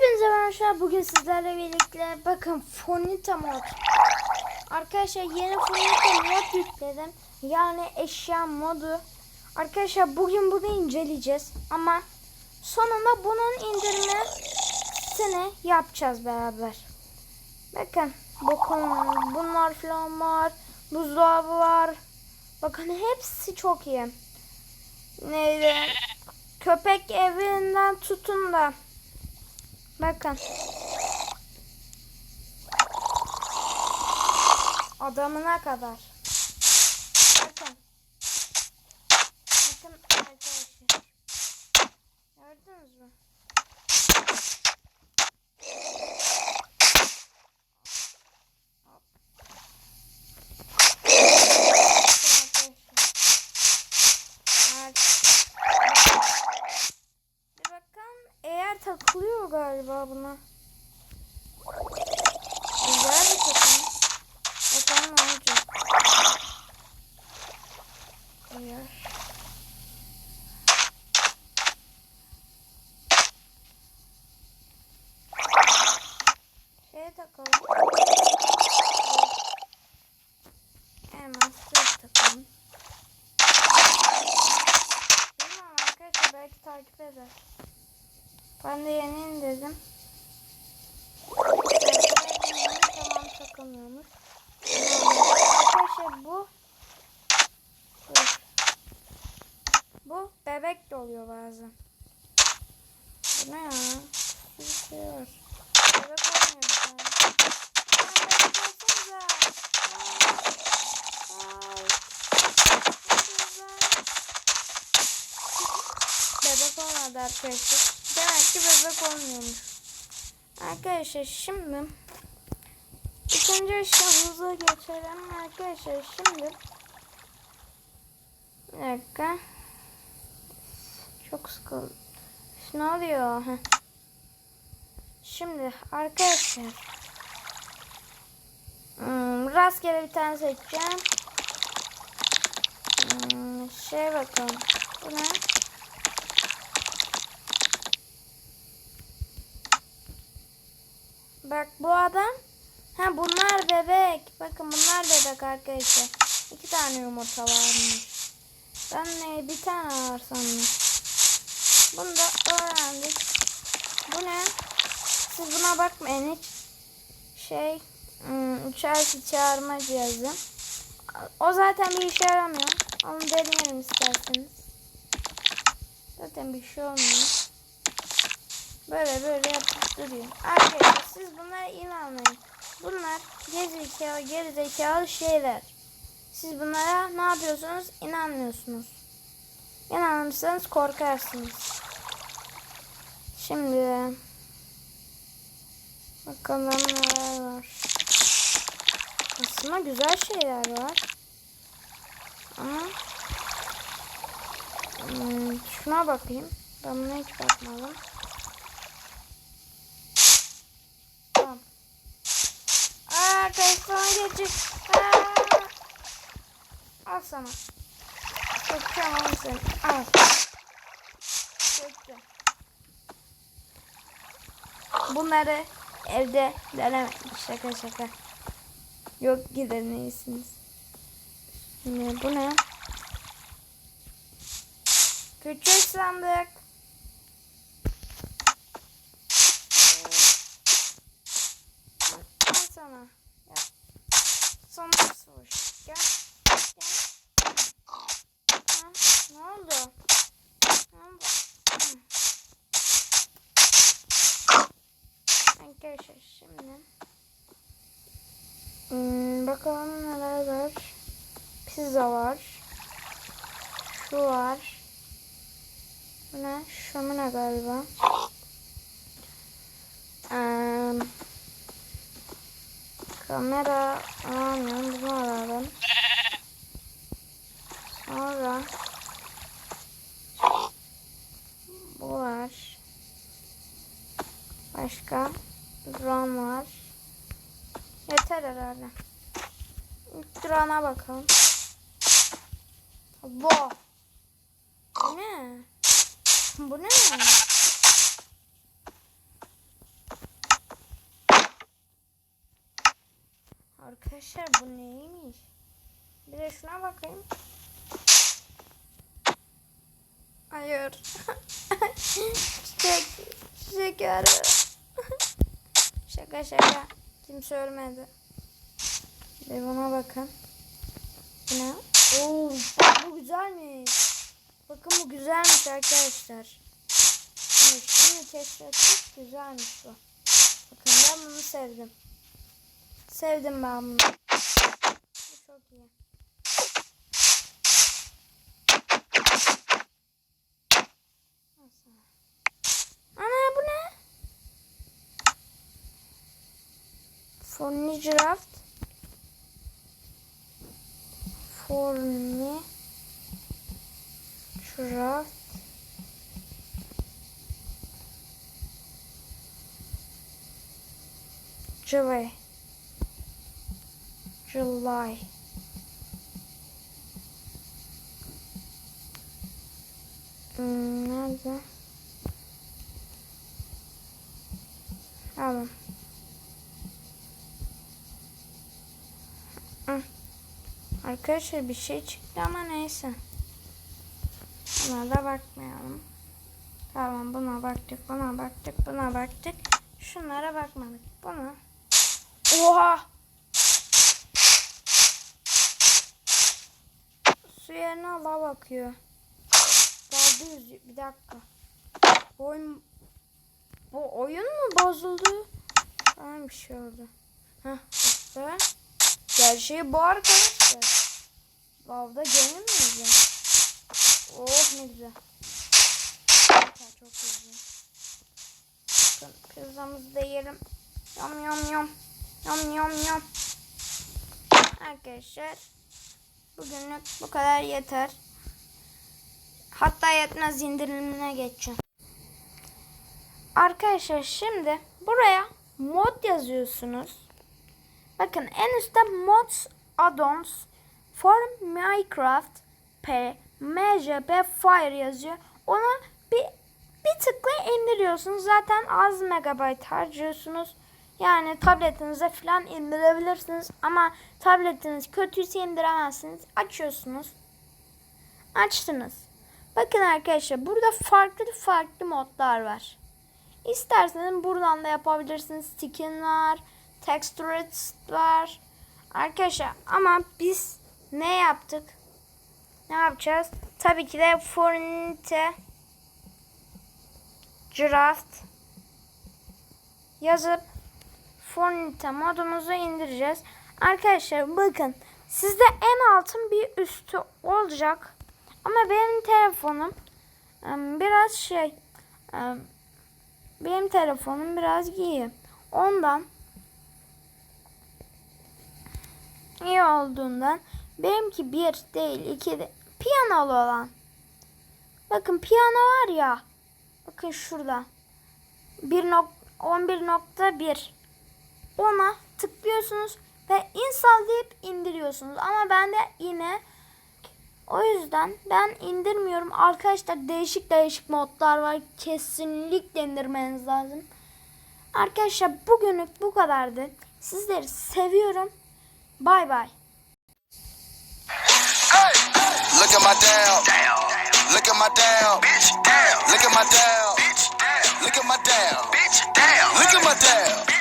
Hepinize merhaba. Bugün sizlerle birlikte bakın Fonita mod. Arkadaşlar yeni Fonita mod yükledim. Yani eşya modu. Arkadaşlar bugün bunu inceleyeceğiz. Ama sonunda bunun indirmesini yapacağız beraber. Bakın bakın bunlar falan var. Buzdolabı var. Bakın hepsi çok iyi. Neydi? Köpek evinden tutun da. Bakın. Adamına kadar. Bakın. Bakın arkadaşlar. Gördünüz mü? Evet. Bir bakalım eğer takılıyor galiba buna. Güzel bir takım. Bakalım ne olacak. Eğer. Şeye takalım. Şuraya takalım. Bilmiyorum arkadaşlar belki takip eder. Ben de yeni indirdim. Tamam takılmıyormuş. Arkadaşlar bu. Bu bebek de oluyor bazen. Bu ne ya? Bir şey var. Bebek olmuyor bir tane. Bebek olsanıza. Ay. Olmadı arkadaşlar. Demek ki bebek olmuyormuş. Arkadaşlar şimdi ikinci eşyamıza geçelim. Arkadaşlar şimdi bir dakika. Çok sıkıldım. Ne oluyor? Şimdi arkadaşlar hmm, rastgele bir tane seçeceğim. Hmm, şey bakalım. Bu ne? Bak bu adam. Ha bunlar bebek. Bakın bunlar bebek arkadaşlar. İki tane yumurta varmış. Ben ne bir tane var sandım. Bunu da öğrendik. Bu ne? Siz buna bakmayın hiç. Şey hmm, uçarsı çağırma cihazı. O zaten bir işe yaramıyor. Onu deneyelim isterseniz. Zaten bir şey olmuyor. Böyle böyle yapıp duruyor. Arkadaşlar siz bunlara inanmayın. Bunlar gerizekalı gerizekalı şeyler. Siz bunlara ne yapıyorsunuz? İnanmıyorsunuz. İnanırsanız korkarsınız. Şimdi bakalım neler var. Aslında güzel şeyler var. Ama hmm, şuna bakayım. Ben buna hiç bakmadım. Tamam. Aa, kayıtlarına geçecek. Aa. Al sana. Seni. Al. Çektim. Bunları evde denemeyin. Şaka şaka. Yok gidin iyisiniz. Şimdi bu ne? Küçük sandık. Al sana. Ya. Son bir soruş. Gel. Gel. Ha, ne oldu? Ne oldu? Hı. Arkadaşlar şimdi hmm, bakalım neler var. Pizza var. Şu var. Bu ne? Şömine galiba. Eee Kamera alamıyorum. Bunu Duran var. Yeter herhalde. İlk durana bakalım. Bu ne? Bu ne? Arkadaşlar bu neymiş? Bir de şuna bakayım. Hayır. çiçek. Çiçek arıyorum şaka şaka. Kimse ölmedi. Bir buna bakın. Bu ne? Oo, bu güzelmiş. Bakın bu güzelmiş arkadaşlar. Evet, şimdi keşfettik. Güzelmiş bu. Bakın ben bunu sevdim. Sevdim ben bunu. Bu çok iyi. Nasıl? Ana bu ne? Forni draft. Forni draft. July. July. Hmm, nerede? Tamam. Arkadaşlar bir şey çıktı ama neyse. Buna da bakmayalım. Tamam buna baktık, buna baktık, buna baktık. Şunlara bakmadık. Buna. Oha! Su yerine Allah bakıyor. Daldı. Bir dakika. Oyun... Bu oyun mu bozuldu? Tamam bir şey oldu. Heh işte. Gerçeği bu arkadaşlar. Lavda gelir miyiz ya? Oh ne güzel. Çok güzel. Bakın pizzamızı da yiyelim. Yom yom yom. Yom yom yom. Arkadaşlar bugünlük bu kadar yeter. Hatta yetmez indirimine geçeceğim. Arkadaşlar şimdi buraya mod yazıyorsunuz. Bakın en üstte mods addons for Minecraft P MJP Fire yazıyor. Ona bir bir tıkla indiriyorsunuz. Zaten az megabayt harcıyorsunuz. Yani tabletinize falan indirebilirsiniz. Ama tabletiniz kötüyse indiremezsiniz. Açıyorsunuz. Açtınız. Bakın arkadaşlar burada farklı farklı modlar var. İsterseniz buradan da yapabilirsiniz. Skin var. Textures var. Arkadaşlar ama biz ne yaptık? Ne yapacağız? Tabii ki de Fornite Draft yazıp Fornite modumuzu indireceğiz. Arkadaşlar bakın sizde en altın bir üstü olacak. Ama benim telefonum biraz şey benim telefonum biraz iyi. Ondan iyi olduğundan benimki bir değil iki de piyanolu olan. Bakın piyano var ya. Bakın şurada. 11.1 ona tıklıyorsunuz ve install deyip indiriyorsunuz. Ama bende yine o yüzden ben indirmiyorum. Arkadaşlar değişik değişik modlar var. Kesinlikle indirmeniz lazım. Arkadaşlar bugünlük bu kadardı. Sizleri seviyorum. Bye bye. Look at my. Down. Look at my down. Bitch down. Look at my down. Bitch down. Look at my down. Bitch down. Look at my down.